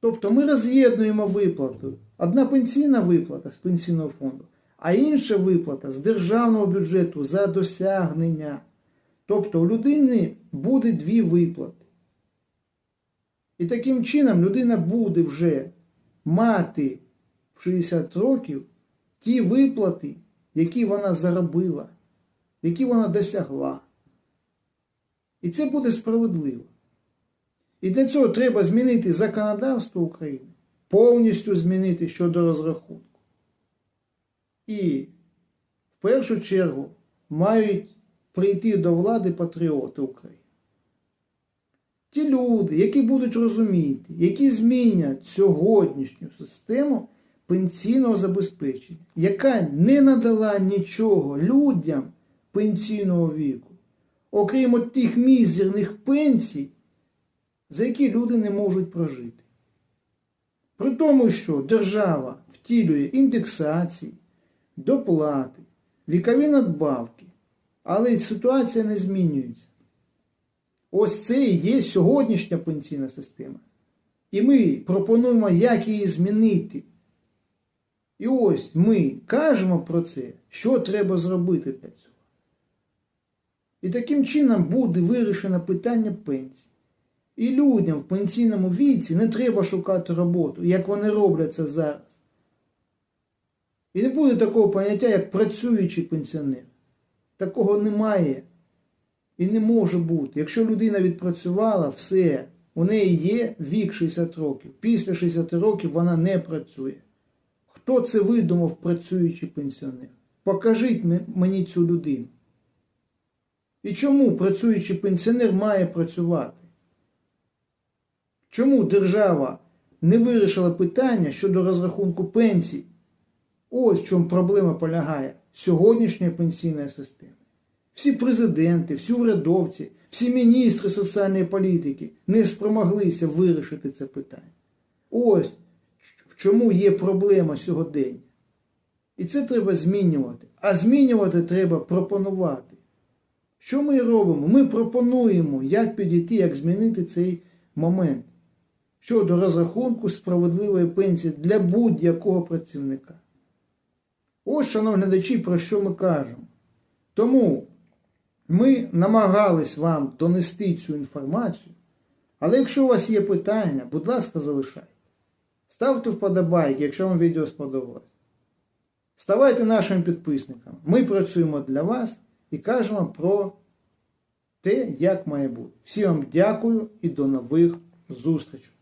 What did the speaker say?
Тобто ми роз'єднуємо виплату. Одна пенсійна виплата з пенсійного фонду, а інша виплата з державного бюджету за досягнення. Тобто у людини буде дві виплати. І таким чином людина буде вже мати в 60 років ті виплати, які вона заробила, які вона досягла. І це буде справедливо. І для цього треба змінити законодавство України, повністю змінити щодо розрахунку. І в першу чергу мають прийти до влади патріоти України. Ті люди, які будуть розуміти, які змінять сьогоднішню систему пенсійного забезпечення, яка не надала нічого людям пенсійного віку, окрім от тих мізерних пенсій, за які люди не можуть прожити. При тому, що держава втілює індексації, доплати, вікові надбавки, але ситуація не змінюється. Ось це і є сьогоднішня пенсійна система. І ми пропонуємо, як її змінити. І ось ми кажемо про це, що треба зробити для цього. І таким чином буде вирішено питання пенсії. І людям в пенсійному віці не треба шукати роботу, як вони роблять це зараз. І не буде такого поняття, як працюючий пенсіонер. Такого немає і не може бути. Якщо людина відпрацювала, все, у неї є вік 60 років. Після 60 років вона не працює. Хто це видумав працюючий пенсіонер? Покажіть мені цю людину. І чому працюючий пенсіонер має працювати? Чому держава не вирішила питання щодо розрахунку пенсій? Ось в чому проблема полягає сьогоднішньої пенсійної системи. Всі президенти, всі урядовці, всі міністри соціальної політики не спромоглися вирішити це питання. Ось в чому є проблема сьогодення. І це треба змінювати. А змінювати треба пропонувати. Що ми робимо? Ми пропонуємо, як підійти, як змінити цей момент щодо розрахунку справедливої пенсії для будь-якого працівника. Ось, шановні глядачі, про що ми кажемо. Тому ми намагались вам донести цю інформацію. Але якщо у вас є питання, будь ласка, залишайте. Ставте вподобайки, якщо вам відео сподобалось. Ставайте нашими підписниками. Ми працюємо для вас і кажемо про те, як має бути. Всім вам дякую і до нових зустрічей.